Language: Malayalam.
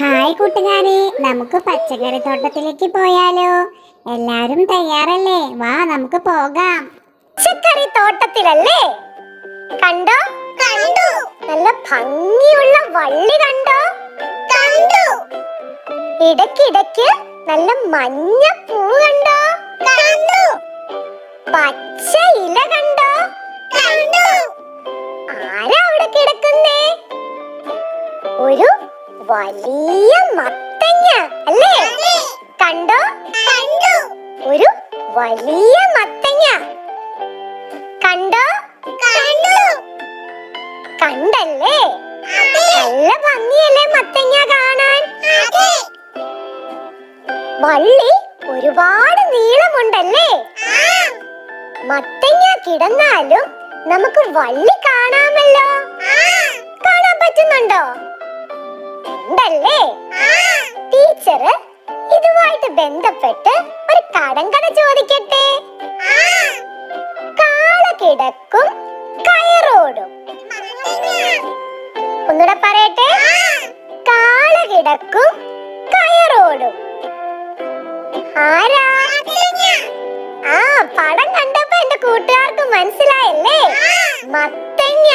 ഹായ് കൂട്ടുകാരെ നമുക്ക് പച്ചക്കറി തോട്ടത്തിലേക്ക് പോയാലോ. എല്ലാരും തയ്യാറല്ലേ? വാ നമുക്ക് പോകാം. പച്ചക്കറി തോട്ടത്തിലല്ലേ? കണ്ടോ? കണ്ടു. നല്ല ഭംഗിയുള്ള വള്ളി കണ്ടോ? കണ്ടു. ഇടക്കിടക്ക് നല്ല മഞ്ഞ പൂ കണ്ടോ? വലിയ മത്തങ്ങ അല്ലേ? കണ്ടോ? കണ്ടു. ഒരു വലിയ മത്തങ്ങ. കണ്ടോ? കണ്ടു. കണ്ടല്ലേ? നല്ല ഭംഗിയല്ലേ മത്തങ്ങ കാണാൻ? വള്ളി ഒരുപാട് നീളമുണ്ടല്ലേ? മത്തങ്ങ കിടന്നാലും നമുക്ക് വള്ളി കാണാമല്ലോ. ഉണ്ടല്ലേ? ടീച്ചർ ഇതുമായിട്ട് ബന്ധപ്പെട്ട് ഒരു കടങ്കഥ ചോദിക്കട്ടെ? കാള കിടക്കും കയറോടും. ഒന്നുകൂടെ പറയട്ടെ? കാള കിടക്കും കയറോടും. ആരാ? ആ പടം കണ്ടപ്പോ എന്റെ കൂട്ടുകാർക്ക് മനസ്സിലായല്ലേ? മത്തങ്ങ.